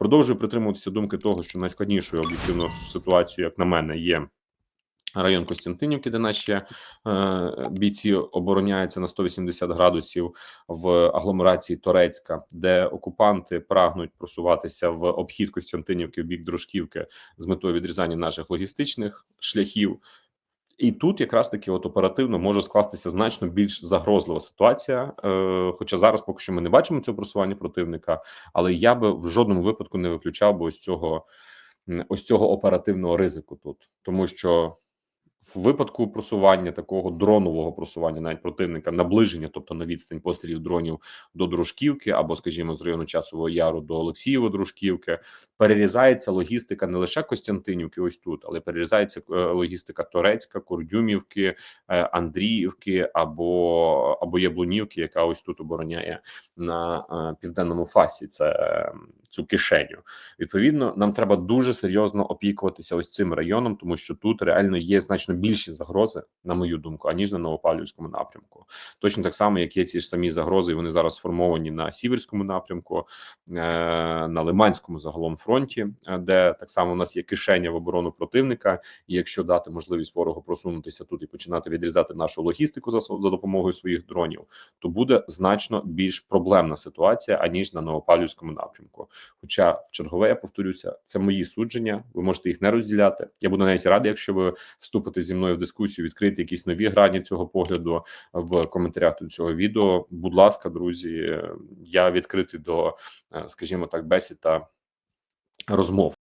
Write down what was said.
Продовжую притримуватися думки того, що найскладнішою об'єктивною ситуацією, як на мене, є. Район Костянтинівки, де наші е, бійці обороняються на 180 градусів в агломерації Торецька, де окупанти прагнуть просуватися в обхід Костянтинівки в бік Дружківки з метою відрізання наших логістичних шляхів. І тут якраз таки от оперативно може скластися значно більш загрозлива ситуація. Е, хоча зараз поки що ми не бачимо цього просування противника, але я би в жодному випадку не виключав би ось цього ось цього оперативного ризику тут, тому що в випадку просування такого дронового просування, навіть противника, наближення, тобто на відстань пострілів дронів до Дружківки, або, скажімо, з району часового яру до Олексієво Дружківки, перерізається логістика не лише Костянтинівки, ось тут, але перерізається е, логістика Торецька, Курдюмівки, е, Андріївки або або Яблунівки, яка ось тут обороняє на е, південному фасі. Це цю кишеню. Відповідно, нам треба дуже серйозно опікуватися ось цим районом, тому що тут реально є значно більші загрози, на мою думку, аніж на Новопавлівському напрямку. Точно так само, як є ці ж самі загрози, і вони зараз сформовані на Сіверському напрямку, е, на Лиманському загалом фронті, е, де так само у нас є кишеня в оборону противника. І якщо дати можливість ворогу просунутися тут і починати відрізати нашу логістику за, за допомогою своїх дронів, то буде значно більш проблемна ситуація аніж на Новопавлівському напрямку. Хоча в чергове я повторюся, це мої судження. Ви можете їх не розділяти. Я буду навіть радий, якщо ви вступите зі мною в дискусію, відкрити якісь нові грані цього погляду в коментарях до цього відео. Будь ласка, друзі, я відкритий до, е, скажімо так, бесід та розмов.